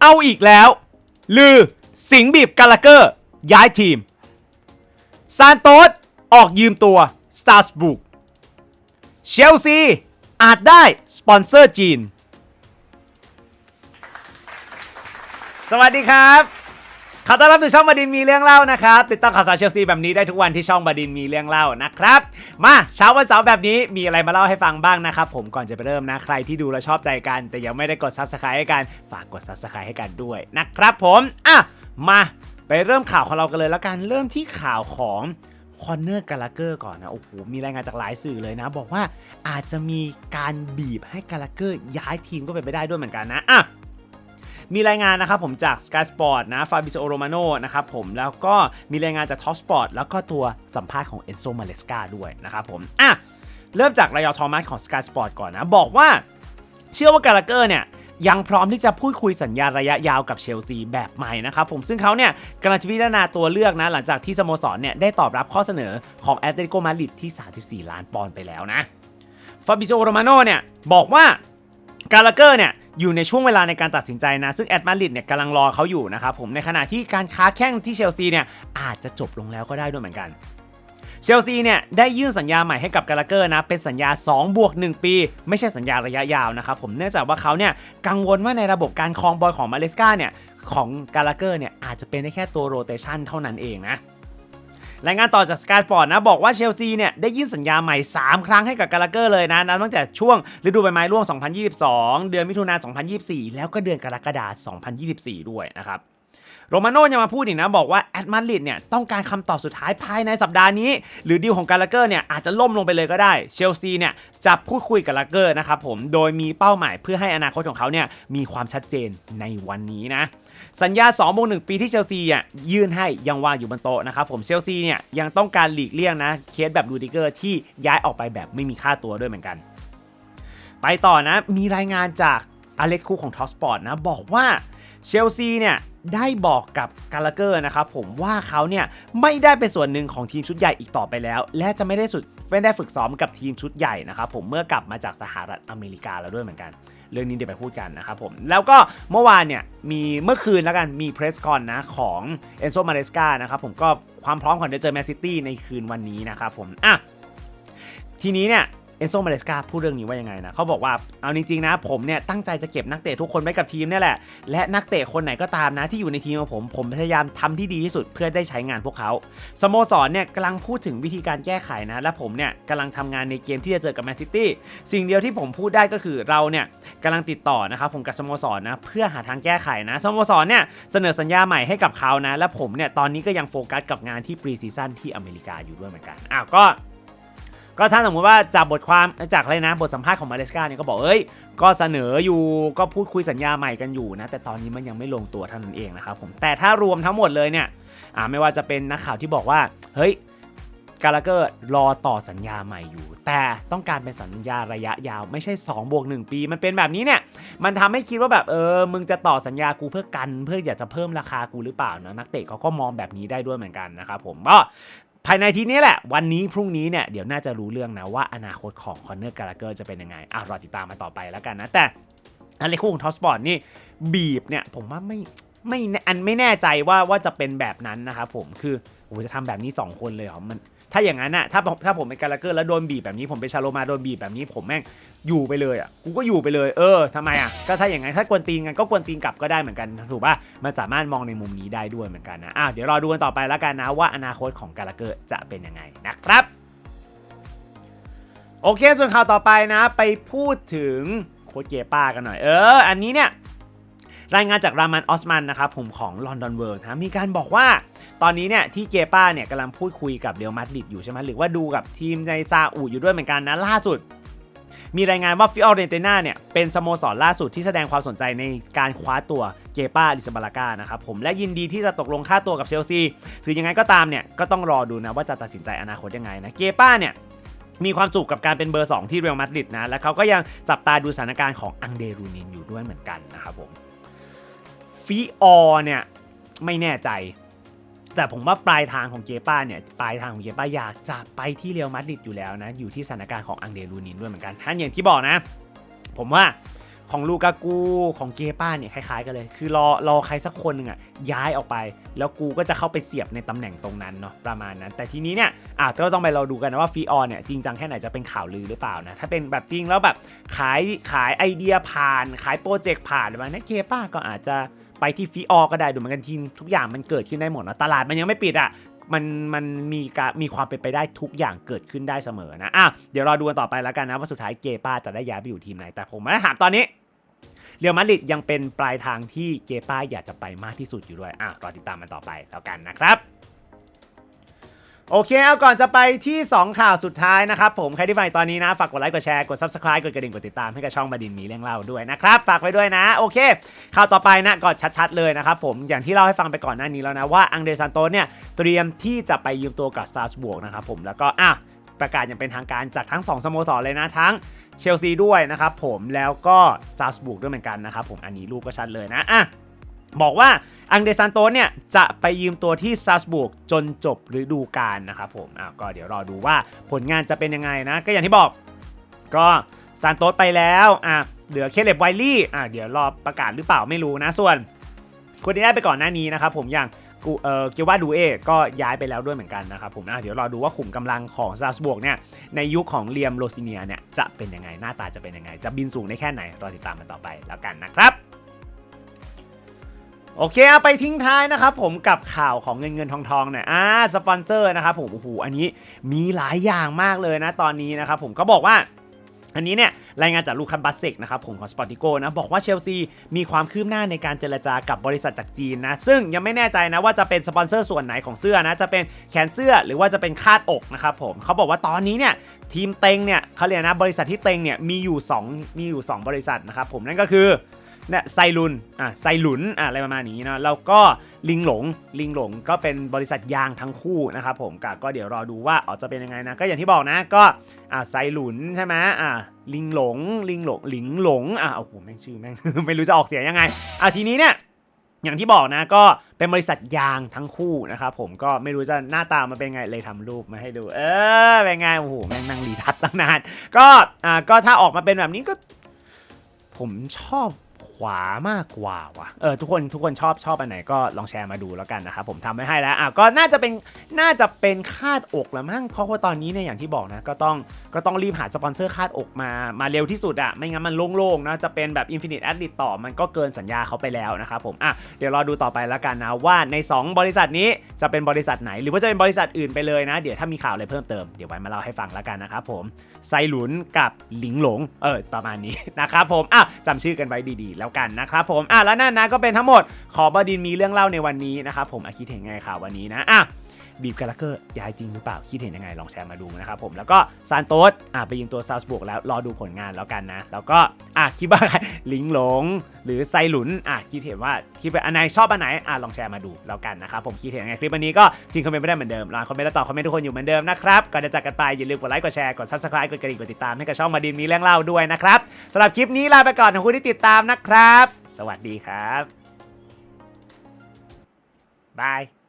เอาอีกแล้ว ลือ สิงบีบกาลาเกอร์ ย้ายทีม ซานโตสออกยืมตัวสตาร์สบุกเชลซี อาจได้สปอนเซอร์จีน สวัสดีครับ ขอต้อนรับสู่ช่องบดินมีเรื่องเล่านะครับ ติดตามข่าวสารเชลซีแบบนี้ได้ทุกวันที่ช่องบดินมีเรื่องเล่านะครับ มาเช้าวันเสาร์แบบนี้มีอะไรมาเล่าให้ฟังบ้างนะครับ ผมก่อนจะไปเริ่มนะ ใครที่ดูแลชอบใจกัน แต่ยังไม่ได้กด subscribe ให้กัน ฝากกด subscribe ให้กันด้วยนะครับผมอะมาไปเริ่มข่าวของเรากันเลยแล้วกันเริ่มที่ข่าวของคอนเนอร์กาลาเกอร์ก่อนนะโอ้โหมีรายงานจากหลายสื่อเลยนะ บอกว่าอาจจะมีการบีบให้กาลาเกอร์ย้ายทีมก็เป็นไปได้ด้วยเหมือนกันนะอะ มีรายงานนะครับผมจาก Sky Sport นะฟาบิโ o โรมาโนนะครับผมแล้วก็มีรายงานจาก Top Sport แล้วก็ตัวสัมภาษณ์ของ Enzo m a เลสกาด้วยนะครับผมอะเริ่มจากรายอทอมัสของ Sky Sport ก่อนนะ บอกว่าเชื่อว่ากาลาเกอร์เนี่ยยังพร้อมที่จะพูดคุยสัญญาระยะยาวกับเชลซีแบบใหม่นะครับผมซึ่งเขาเนี่ยกำลังจะพิจารณาตัวเลือกนะ หลังจากที่สโมสรเนี่ยได้ตอบรับข้อเสนอของแอตเลติโกมาดริดที่ 34 ล้านปอนด์ไปแล้วนะฟาบิโ o โรมาโนเนี่ยบอกว่ากาลาเกอร์เนี่ย อยู่ในช่วงเวลาในการตัดสินใจนะ ซึ่งแอดมาริดเนี่ยกำลังรอเขาอยู่นะครับผมในขณะที่การค้าแข่งที่เชลซีเนี่ยอาจจะจบลงแล้วก็ได้ด้วยเหมือนกันเชลซีเนี่ยได้ยื่นสัญญาใหม่ให้กับกาลาเกอร์นะเป็นสัญญา 2 บวก 1 ปี ไม่ใช่สัญญาระยะยาวนะครับผมเนื่องจากว่าเขาเนี่ยกังวลว่าในระบบการครองบอลของมาเลสกาเนี่ยของกาลาเกอร์เนี่ยอาจจะเป็นได้แค่ตัวโรเตชันเท่านั้นเองนะ รายงานต่อจากสกายสปอร์ตนะบอกว่าเชลซีเนี่ยได้ยื่นสัญญาใหม่ 3 ครั้งให้กับกาลาเกอร์เลยนะนับตั้งแต่ช่วงฤดูใบไม้ร่วง 2022 เดือนมิถุนายน 2024 แล้วก็เดือนกรกฎาคม 2024 ด้วยนะครับ โรมาโน่ยังมาพูดอีกนะ บอกว่าแอดมาดริดเนี่ยต้องการคำตอบสุดท้ายภายในสัปดาห์นี้ หรือดีลของกาลาเกอร์เนี่ยอาจจะล่มลงไปเลยก็ได้เชลซีเนี่ยจะพูดคุยกับลาเกอร์นะครับผมโดยมีเป้าหมายเพื่อให้อนาคตของเขาเนี่ยมีความชัดเจนในวันนี้นะสัญญา2บวก1ปีที่เชลซีอะยื่นให้ยังวางอยู่บนโต๊ะนะครับผมเชลซีเนี่ยยังต้องการหลีกเลี่ยงนะเคสแบบลูดิเกอร์ที่ย้ายออกไปแบบไม่มีค่าตัวด้วยเหมือนกัน ไปต่อนะมีรายงานจากอเล็กคูของท็อปสปอร์ตนะบอกว่าเชลซีเนี่ย ได้บอกกับกาลาเกอร์นะครับผมว่าเขาเนี่ยไม่ได้เป็นส่วนหนึ่งของทีมชุดใหญ่อีกต่อไปแล้ว และจะไม่ได้สุดไม่ได้ฝึกซ้อมกับทีมชุดใหญ่นะครับผมเมื่อกลับมาจากสหรัฐอเมริกาแล้วด้วยเหมือนกัน เรื่องนี้เดี๋ยวไปพูดกันนะครับผม แล้วก็เมื่อวานเนี่ยมีเมื่อคืนแล้วกันมีเพรสคอนนะของเอนโซมาเรสกานะครับผมก็ความพร้อมของเดเจอร์แมนซิตี้ในคืนวันนี้นะครับผมอะทีนี้เนี่ย เอนโซมาเรสกาพูดเรื่องนี้ว่ายังไงนะเขาบอกว่าเอาจริงๆนะ ผมเนี่ยตั้งใจจะเก็บนักเตะทุกคนไว้กับทีมเนี่ยแหละ และนักเตะคนไหนก็ตามนะที่อยู่ในทีมของผม ผมพยายามทำที่ดีที่สุดเพื่อได้ใช้งานพวกเขาสโมสรเนี่ยกำลังพูดถึงวิธีการแก้ไขนะ และผมเนี่ยกำลังทำงานในเกมที่จะเจอกับแมนซิตี้สิ่งเดียวที่ผมพูดได้ก็คือเราเนี่ยกำลังติดต่อนะครับผมกับสโมสรนะเพื่อหาทางแก้ไขนะสโมสรเนี่ยเสนอสัญญาใหม่ให้กับเขานะ และผมเนี่ยตอนนี้ก็ยังโฟกัสกับงานที่ปรีซีซั่นที่อเมริกาอยู่ด้วยเหมือนกันอ้าวก็ ก็ถ้าสมมติว่าจากบทความจากอะไรนะบทสัมภาษณ์ของมาเลสกาเนี่ยก็บอกเอ้ยก็เสนออยู่ก็พูดคุยสัญญาใหม่กันอยู่นะแต่ตอนนี้มันยังไม่ลงตัวเท่านั้นเองนะครับผมแต่ถ้ารวมทั้งหมดเลยเนี่ยอ่าไม่ว่าจะเป็นนักข่าวที่บอกว่าเฮ้ยกาลาเกอร์รอต่อสัญญาใหม่อยู่ แต่ต้องการเป็นสัญญาระยะยาวไม่ใช่2บวก1ปี มันเป็นแบบนี้เนี่ย มันทำให้คิดว่าแบบเออมึงจะต่อสัญญากูเพื่อกัน เพื่ออยากจะเพิ่มราคากูหรือเปล่านะนักเตะเขาก็มองแบบนี้ได้ด้วยเหมือนกันนะครับผมก็ ภายในทีนี้แหละ วันนี้พรุ่งนี้เนี่ยเดี๋ยวน่าจะรู้เรื่องนะว่าอนาคตของคอนเนอร์กาลาเกอร์จะเป็นยังไงอะรอติดตามมาต่อไปแล้วกันนะ แต่อันเลคู่ของท็อปสปอร์ตนี่บีบเนี่ยผมว่าไม่ไม่แน่อันไม่แน่ใจว่าว่าจะเป็นแบบนั้นนะครับผมคือ โอ้โหจะทำแบบนี้ 2 คนเลยเหรอมัน ถ้าอย่างนั้นน่ะถ้าถ้าผมเป็นกาลเกอร์แล้วโดนบีบแบบนี้ผมเป็นชาโลมาโดนบีบแบบนี้ผมแม่งอยู่ไปเลยอะกูก็อยู่ไปเลย เออทำไมอะก็ถ้าอย่างนั้นถ้ากวนตีนกันก็กวนตีนกลับก็ได้เหมือนกันถูกป่ะมันสามารถมองในมุมนี้ได้ด้วยเหมือนกันนะอ้าวเดี๋ยวรอดูกันต่อไปแล้วกันนะว่าอนาคตของกาลเกอร์จะเป็นยังไงนะครับโอเค ส่วนข่าวต่อไปนะ ไปพูดถึงโคชเจป้ากันหน่อย เออ อันนี้เนี่ย รายงานจากรามันออสมันนะครับผมของลอนดอนเวิร์นะมีการบอกว่า ตอนนี้เนี่ยที่เจป้าเนี่ยกำลังพูดคุยกับเรอัลมาดริดอยู่ใช่ไหมหรือว่าดูกับทีมในซาอุอยู่ด้วยเหมือนกันนะล่าสุด มีรายงานว่าฟิออเรนเตนาเนี่ยเป็นสโมสรล่าสุดที่แสดงความสนใจในการคว้าตัวเจป้าลิซาบาลากานะครับผมและยินดีที่จะตกลงค่าตัวกับเชลซีถึงยังไงก็ตามเนี่ยก็ต้องรอดูนะว่าจะตัดสินใจอนาคตยังไงนะเจป้าเนี่ยมีความสุขกับการเป็นเบอร์ 2 ที่เรอัลมาดริดนะ แล้วเขาก็ยังจับตาดูสถานการณ์ของอังเดรูนินอยู่ด้วยเหมือนกันนะครับผม ฟิออเนี่ยไม่แน่ใจ แต่ผมว่าปลายทางของเจป้าเนี่ยปลายทางของเจป้าอยากจะไปที่เรอัลมาดริดอยู่แล้วนะ อยู่ที่สถานการณ์ของอังเดรูนินด้วยเหมือนกันท่านอย่างที่บอกนะ ผมว่าของลูกากูของเกป้าเนี่ยคล้ายๆกันเลย คือรอรอใครสักคนหนึ่งอะย้ายออกไป แล้วกูก็จะเข้าไปเสียบในตำแหน่งตรงนั้นเนาะประมาณนั้น แต่ทีนี้เนี่ยอะก็ต้องไปเราดูกันนะว่าฟีออนเนี่ยจริงจังแค่ไหนจะเป็นข่าวลือหรือเปล่านะ ถ้าเป็นแบบจริงแล้วแบบขายขายไอเดียผ่าน ขายโปรเจกต์ผ่านอะไรนี้เกป้าก็อาจจะ ไปที่ฟีออก็ได้ดูเหมือนกันทีมทุกอย่างมันเกิดขึ้นได้หมดนะตลาดมันยังไม่ปิดอะมันมันมีการมีความเป็นไปได้ทุกอย่างเกิดขึ้นได้เสมอนะอะเดี๋ยวรอดูกันต่อไปแล้วกันนะว่าสุดท้ายเกป้าจะได้ย้ายไปอยู่ทีมไหนแต่ผมมาถามตอนนี้เรียวมาดริดยังเป็นปลายทางที่เกป้าอยากจะไปมากที่สุดอยู่ด้วยอะรอติดตามมันต่อไปแล้วกันนะครับ โอเคเอาก่อนจะไปที่ 2 ข่าวสุดท้ายนะครับผม ใครที่ฟังอยู่ตอนนี้นะ ฝากกดไลค์ กดแชร์ กด Subscribe กดกระดิ่ง กดติดตามให้กับช่องบดินมีเรื่องเล่าด้วยนะครับ ฝากไว้ด้วยนะ โอเค ข่าวต่อไปนะก็ชัดๆเลยนะครับผม อย่างที่เล่าให้ฟังไปก่อนหน้านี้แล้วนะ ว่าอังเดรซันโตเนี่ย เตรียมที่จะไปยืมตัวกับสตาร์สบวกนะครับผม แล้วก็อะประกาศอย่างเป็นทางการจากทั้ง 2สโมสรเลยนะทั้งเชลซีด้วยนะครับผม แล้วก็สตาร์สบวกด้วยเหมือนกันนะครับผม อันนี้รูปก็ชัดเลยนะอะ บอกว่าอังเดซันโตเนี่ยจะไปยืมตัวที่ซาสบุกจนจบฤดูกาลนะครับผมอะก็เดี๋ยวรอดูว่าผลงานจะเป็นยังไงนะ ก็อย่างที่บอก ก็ซานโตสไปแล้วอะเหลือเคเลบไวลี่อะเดี๋ยวรอประกาศหรือเปล่าไม่รู้นะส่วนคนที่ได้ไปก่อนหน้านี้นะครับผมอย่างกูเออเกียวว่าดูเอก็ย้ายไปแล้วด้วยเหมือนกันนะครับผมอะเดี๋ยวรอดูว่าขุมกำลังของซาสบุกเนี่ยในยุคของเลียมโรซิเนียเนี่ยจะเป็นยังไงหน้าตาจะเป็นยังไง จะบินสูงได้แค่ไหนรอติดตามกันต่อไปแล้วกันนะครับ โอเคเอาไปทิ้งท้ายนะครับผมกับข่าวของเงินเงินทองทองเนี่ยอ่าสปอนเซอร์นะครับผมโอ้โหอันนี้มีหลายอย่างมากเลยนะตอนนี้นะครับผมก็บอกว่าอันนี้เนี่ยรายงานจากลูคัสบัสเซกนะครับผมของสปอติโกนะบอกว่าเชลซีมีความคืบหน้าในการเจรจากับบริษัทจากจีนนะซึ่งยังไม่แน่ใจนะว่าจะเป็นสปอนเซอร์ส่วนไหนของเสื้อนะจะเป็นแขนเสื้อหรือว่าจะเป็นคาดอกนะครับผมเขาบอกว่าตอนนี้เนี่ยทีมเต็งเนี่ยเขาเรียกนะบริษัทที่เต็งเนี่ยมีอยู่ 2 มีอยู่ 2 บริษัทนะครับผมนั่นก็คือ เนี่ยไซลุนอะไซลุนอะอะไรประมาณนี้นะแล้วก็ลิงหลงลิงหลงก็เป็นบริษัทยางทั้งคู่นะครับผมก็ก็เดี๋ยวรอดูว่าออกจะเป็นยังไงนะก็อย่างที่บอกนะก็อะไซลุนใช่ไหมอะลิงหลงลิงหลงลิงหลงอะโอ้โหแม่งชื่อแม่งไม่รู้จะออกเสียงยังไงอะทีนี้เนี่ยอย่างที่บอกนะก็เป็นบริษัทยางทั้งคู่นะครับผมก็ไม่รู้จะหน้าตามันเป็นไงเลยทำรูปมาให้ดู เออเป็นไงโอ้โหแม่งนั่งรีทัชตั้งนานก็อ่าก็ถ้าออกมาเป็นแบบนี้ก็ ผมชอบ วามากกว่าว่ะเออทุกคนทุกคนชอบชอบอันไหนก็ลองแชร์มาดูแล้วกันนะครับผมทำไว้ให้แล้วอะก็น่าจะเป็นน่าจะเป็นคาดอกแล้วมั้งเพราะว่าตอนนี้เนี่ยอย่างที่บอกนะก็ต้องก็ต้องรีบหาสปอนเซอร์คาดอกมามาเร็วที่สุดอะไม่งั้นมันโล่งๆนะจะเป็นแบบ Infinite a d d i t ต่อมันก็เกินสัญญาเขาไปแล้วนะครับผมอะเดี๋ยวรอดูต่อไปแล้วกันนะว่าใน 2 บริษัทนี้จะเป็นบริษัทไหน หรือว่าจะเป็นบริษัทอื่นไปเลยนะ เดี๋ยวถ้ามีข่าวอะไรเพิ่มเติมเดี๋ยวไว้มาเล่าให้ฟังแล้วกันนะครับผมไซหลุนกับหลิงหลงเออประมาณนี้นะครับผมอะจำชื่อกันไว้ดีๆแล้วกันนะครับผมอะแล้วนั่นนะก็เป็นทั้งหมดขอบดินมีเรื่องเล่าในวันนี้นะครับผมอาคิดเห็นไงข่าววันนี้นะอะ บีบกาลาเกอร์ย้ายจริงหรือเปล่า คิดเห็นยังไงลองแชร์มาดูนะครับผมแล้วก็ซานโตสอะไปยิงตัวซาส์บวกแล้วรอดูผลงานแล้วกันนะ แล้วก็อะคิดว่าใครลิงหลง หรือไซหลุนอะคิดเห็นว่าคิดว่าอันไหนชอบอันไหนอะลองแชร์มาดูแล้วกันนะครับผมคิดเห็นยังไงคลิปวันนี้ก็ทิ้งคอมเมนต์ไม่ได้เหมือนเดิมรอคอมเมนต์และตอบคอมเมนต์ทุกคนอยู่เหมือนเดิมนะครับก่อนจะจากกันไปอย่าลืมกดไลค์กดแชร์กด subscribe กดกระดิ่งกดติดตามให้กับช่องมาดินมีเรื่องเล่าด้วยนะครับสำหรับคลิปนี้ลาไปก่อนขอบคุณที่ติดตามนะครับ สวัสดีครับบาย